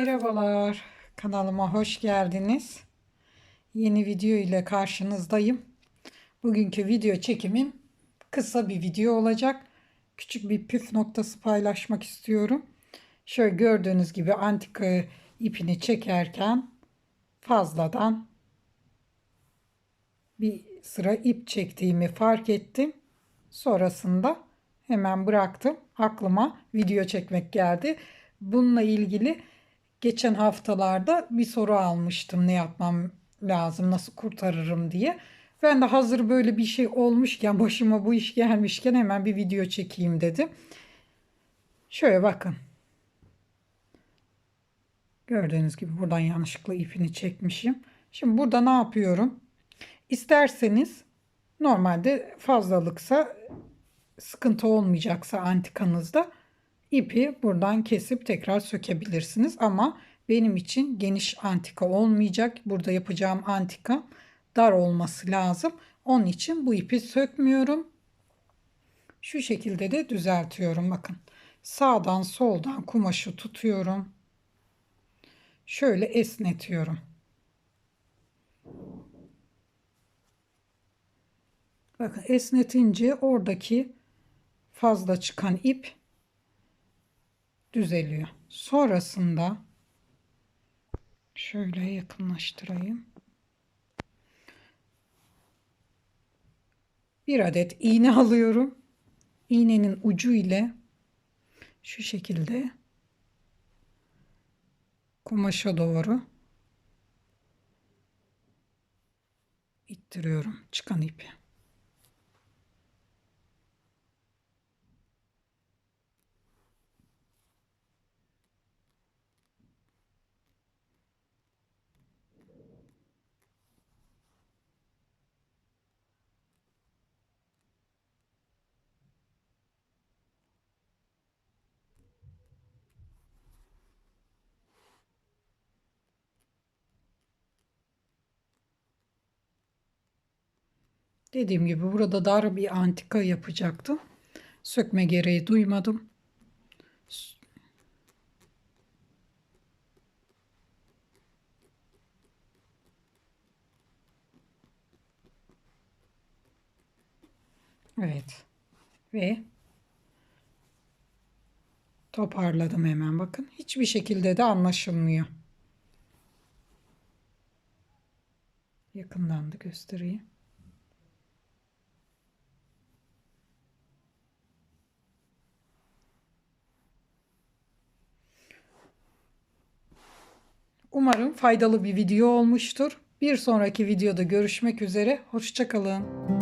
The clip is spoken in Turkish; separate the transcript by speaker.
Speaker 1: Merhabalar, kanalıma hoş geldiniz. Yeni video ile karşınızdayım. Bugünkü video çekimim kısa bir video olacak. Küçük bir püf noktası paylaşmak istiyorum. Şöyle gördüğünüz gibi antika ipini çekerken fazladan bir sıra ip çektiğimi fark ettim. Sonrasında hemen bıraktım. Aklıma video çekmek geldi. Bununla ilgili geçen haftalarda bir soru almıştım ne yapmam lazım, nasıl kurtarırım diye. Ben de hazır böyle bir şey olmuşken, başıma bu iş gelmişken hemen bir video çekeyim dedim. Şöyle bakın. Gördüğünüz gibi buradan yanlışlıkla ipini çekmişim. Şimdi burada ne yapıyorum? İsterseniz normalde fazlalıksa sıkıntı olmayacaksa antikanızda ipi buradan kesip tekrar sökebilirsiniz. Ama benim için geniş antika olmayacak. Burada yapacağım antika dar olması lazım. Onun için bu ipi sökmüyorum. Şu şekilde de düzeltiyorum. Bakın sağdan soldan kumaşı tutuyorum. Şöyle esnetiyorum. Bakın esnetince oradaki fazla çıkan ip düzeliyor. Sonrasında şöyle yakınlaştırayım. Bir adet iğne alıyorum. İğnenin ucu ile şu şekilde kumaşa doğru ittiriyorum çıkan ipi. Dediğim gibi burada dar bir antika yapacaktım. Sökme gereği duymadım. Evet. Ve toparladım hemen bakın. Hiçbir şekilde de anlaşılmıyor. Yakından da göstereyim. Umarım faydalı bir video olmuştur. Bir sonraki videoda görüşmek üzere. Hoşçakalın.